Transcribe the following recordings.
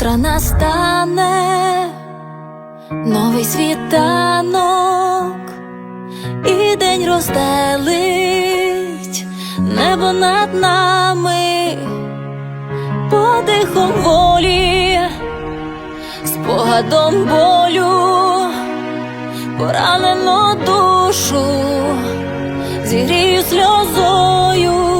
завтра настане новий світанок, і день розстелить небо над нами, подихом волі, спогадом болю, поранено душу, зігрію сльозою.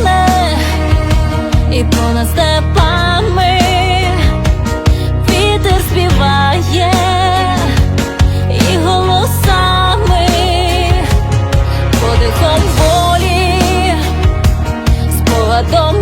згасне і понад степами вітер співає і голосами, подихом волі, спогадом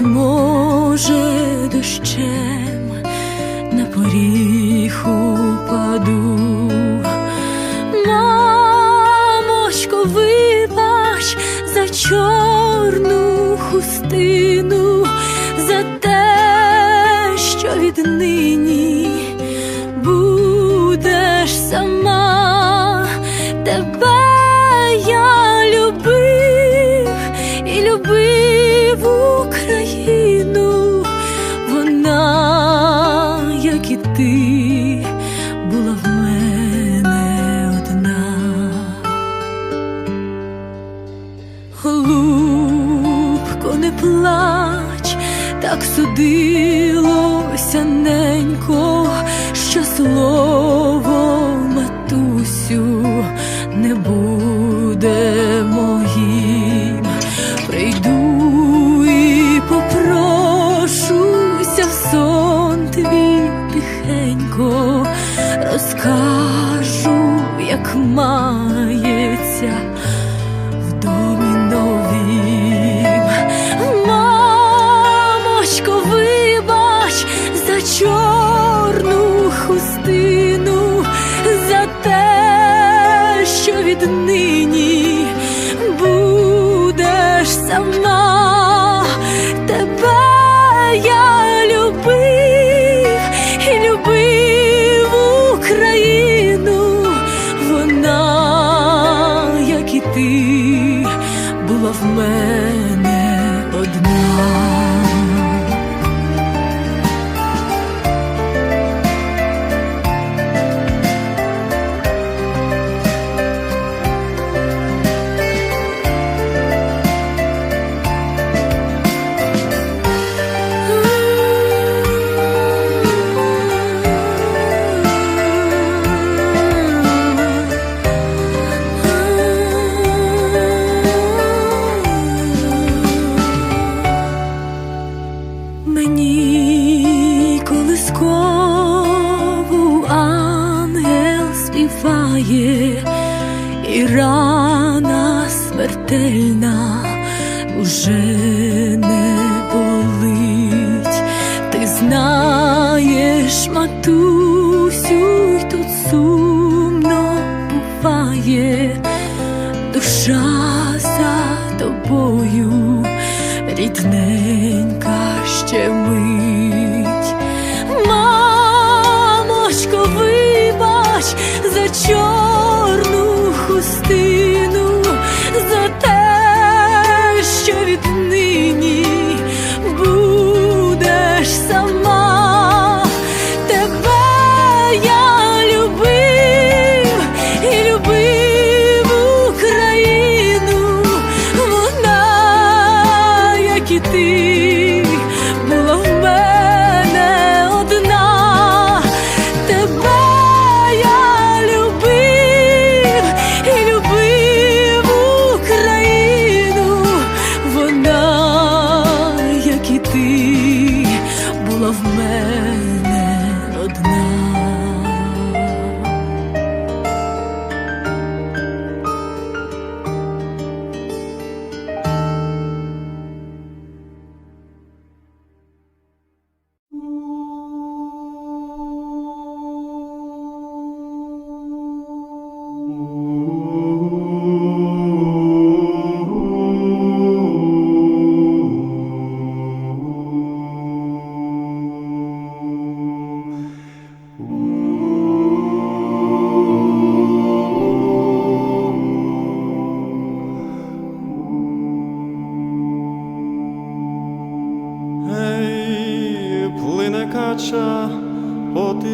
може дощем на поріг упаду. Мамочко, вибач за чорну як Знаєш, матусю, й тут сумно буває, душа за тобою рідне.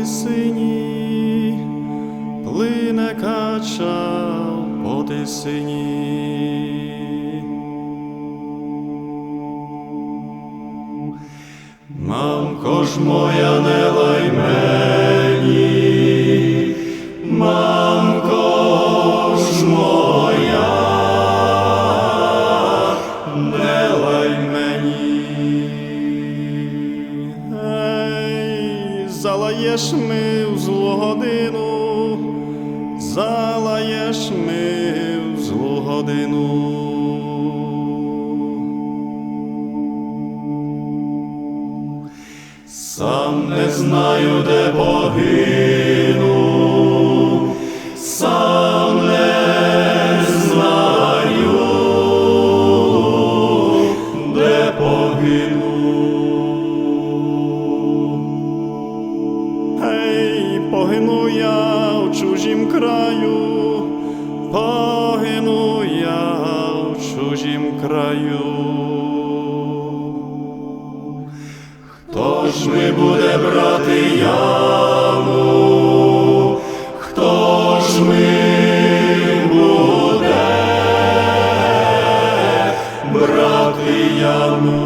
сині, плине кача по тисині. Maria Luz.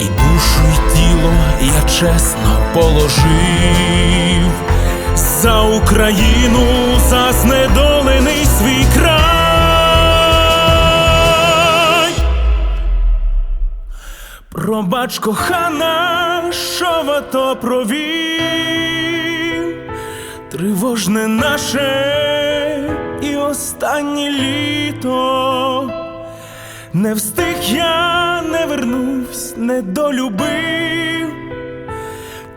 і душу, й тіло я чесно положив за Україну, за знедолений свій край. Пробач, кохана, що в ато провів, тривожне наше і останнє літо. Не встиг я, не вернусь, не долюбив.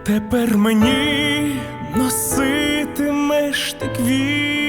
Тепер мені носитимеш ти квіти.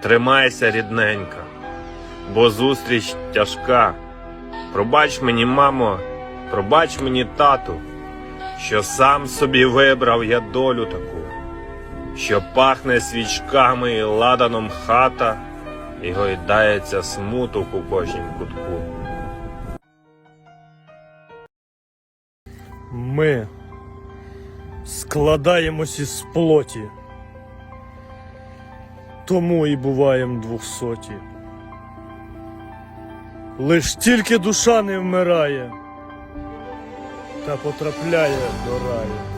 Тримайся, рідненька, бо зустріч тяжка. Пробач мені, мамо, пробач мені, тату, що сам собі вибрав я долю таку, що пахне свічками і ладаном хата, і гойдається смуток у кожнім кутку. Ми складаємось із плоті, тому і буваєм двохсоті. Лиш тільки душа не вмирає та потрапляє до раю.